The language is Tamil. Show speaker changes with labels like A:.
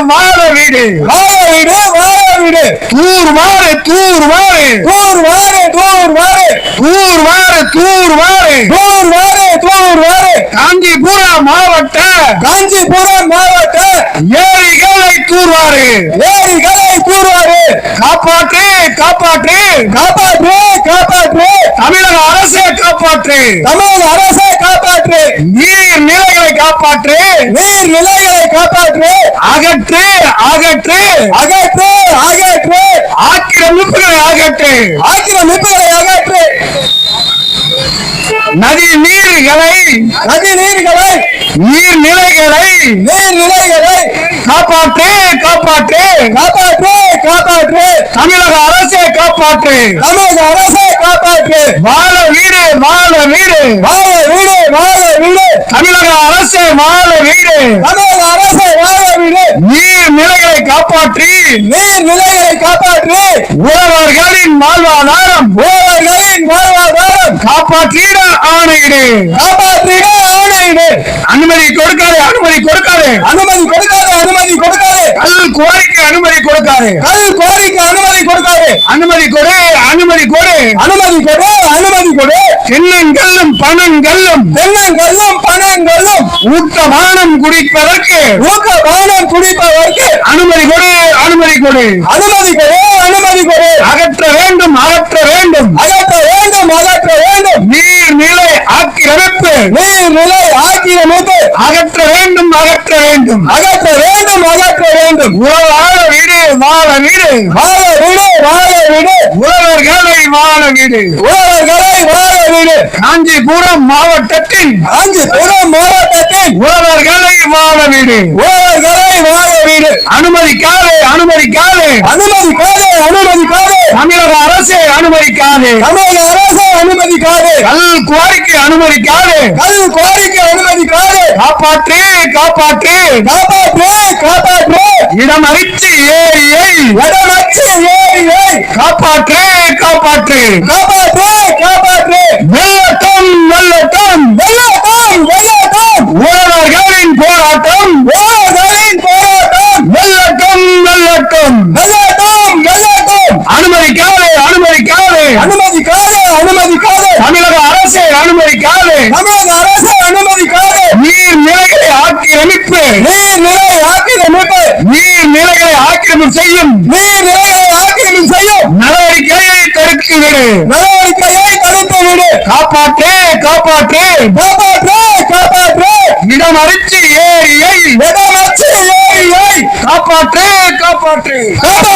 A: வாழ வீடு.
B: வாழ வீடு வாழ வீடு.
A: தூர் வாரு தூர் வாரு
B: தூர் வாரு தூர் வாரு
A: தூர் வாரு தூர் வாரு
B: தூர் வாரு தூர் வாரு
A: காஞ்சிபுரம் மாவட்ட
B: காஞ்சிபுரம் மாவட்ட
A: ஏரிகளை தூர்வாரு.
B: ஏரிகளை கூறுவாரு
A: காப்பாற்று காப்பாற்று
B: காப்பாற்று காப்பாற்று.
A: தமிழக அரசை காப்பாற்று.
B: தமிழக அரசை காப்பாற்று.
A: நீர் நிலைகளை காப்பாற்று.
B: நீர் நிலைகளை காப்பாற்று.
A: அகற்று அகற்று.
B: அகற்று அகற்று.
A: ஆக்கிரமிப்புகளை அகற்று.
B: ஆக்கிரமிப்புகளை அகற்று.
A: நதி நீர்களை
B: நதி நீர்களை.
A: நீர்நிலைகளை
B: நீர் நிலைகளை.
A: காப்பாற்று காப்பாற்று.
B: காப்பாற்று காப்பாற்று.
A: தமிழக அரசை காப்பாற்று.
B: தமிழக அரசை காப்பாற்று.
A: வாழ வீடு வாழ வீடு.
B: வாழ வீடு வாழ வீடு.
A: தமிழக அரசை வாழ வீடு.
B: தமிழக அரசை வாழ வீடு
A: நீர் நிலைகளை காப்பாற்றி
B: நீர் நிலைகளை காப்பாற்று.
A: உழவர்களின் வாழ்வாதாரம்
B: உழவர்களின் வாழ்வாதாரம்.
A: காப்பாற்றிட ஆணையிடு.
B: காப்பாற்றிட ஆணையிடு.
A: அனுமதி கொடுக்காது அனுமதி கொடுக்காது.
B: அனுமதி கொடுக்காது அனுமதி கொடுக்காது.
A: கல் கோரிக்கை அனுமதி கொடுக்காது.
B: கல் கோரிக்கை அனுமதி கொடுக்காது.
A: அனுமதி கொடு அனுமதி கொடு.
B: அனுமதி கொடு அனுமதி கொடு.
A: தென்னங்கல்லும் பணங்கல்லும்
B: தென்னங்கல்லும் பணங்களும்
A: ஊட்டமானம் குடிப்பதற்கு
B: ஊக்க பானம் குடிப்பதற்கு.
A: அனுமதி கொடு அனுமதி கொடு.
B: அனுமதி கொடு அனுமதி கொடு.
A: அகற்ற வேண்டும் அகற்ற வேண்டும்.
B: அகற்ற வேண்டும் அகற்ற வேண்டும்.
A: நீர்நிலை ஆக்கிரமிப்பு.
B: நீர் நிலை ஆக்கிரமிப்பு.
A: அகற்ற வேண்டும் அகற்ற வேண்டும்.
B: அகற்ற வேண்டும் அகற்ற வேண்டும்.
A: உழவாழ வீடு வாழ வீடு.
B: வாழ வீடு வாழ வீடு.
A: உழவர்களை வாழ வீடு.
B: உழவர்களை வாழ வீடு.
A: காஞ்சிபுரம் மாவட்டத்தின்
B: அஞ்சு புறம் மாவட்டத்தில்
A: உழவர்களை வாழ வீடு.
B: உழவர்களை வாழ வீடு.
A: அனுமதிக்காது அனுமதிக்காது.
B: அனுமதிக்காது அனுமதிக்காது.
A: தமிழக அரசை அனுமதிக்காது.
B: தமிழக அரசு அனுமதிக்காது.
A: கல் கோரிக்கை அனுமதிக்காது.
B: கல் கோரிக்கை அனுமதிக்காது.
A: காப்பாற்று காப்பாற்று.
B: காப்பாற்று காப்பாற்று.
A: இடமறித்து ஏரியை
B: இடமச்சு ஏரியை
A: காப்பாற்று காப்பாற்று.
B: காப்பாற்று காப்பாற்று.
A: வெள்ளட்டம் வெள்ளட்டம்
B: வெள்ளட்டம் வெள்ளட்டம்
A: உழவர்களின் போராட்டம்.
B: உழவர்களின் போராட்டம்.
A: வெள்ளட்டம் வெள்ளட்டம்
B: வெள்ளட்டம் வெள்ளட்டம்
A: அனுமதிக்காது அனுமதிக்காது.
B: அனுமதிக்காது அனுமதிக்காது.
A: தமிழக அரசை அனுமதிக்காது.
B: தமிழக அரசு அனுமதிக்காது.
A: நீர் நிலைகளை ஆக்கிரமிப்பு.
B: நீர் நிலை
A: நீர் நிலைகளை ஆக்கிரமிப்பு செய்யும்.
B: நீர் நிலையை ஆக்கிரமிப்பு செய்யும்.
A: நடவடிக்கையை தடுத்து விடு.
B: நடவடிக்கையை தடுத்து விடு.
A: காப்பாற்று காப்பாற்று.
B: காப்பாற்று காப்பாற்று.
A: ஏரியை.
B: இடமச்சு ஏரியை.
A: காப்பாற்று காப்பாற்று
B: காப்பாற்று. காப்பாற்று.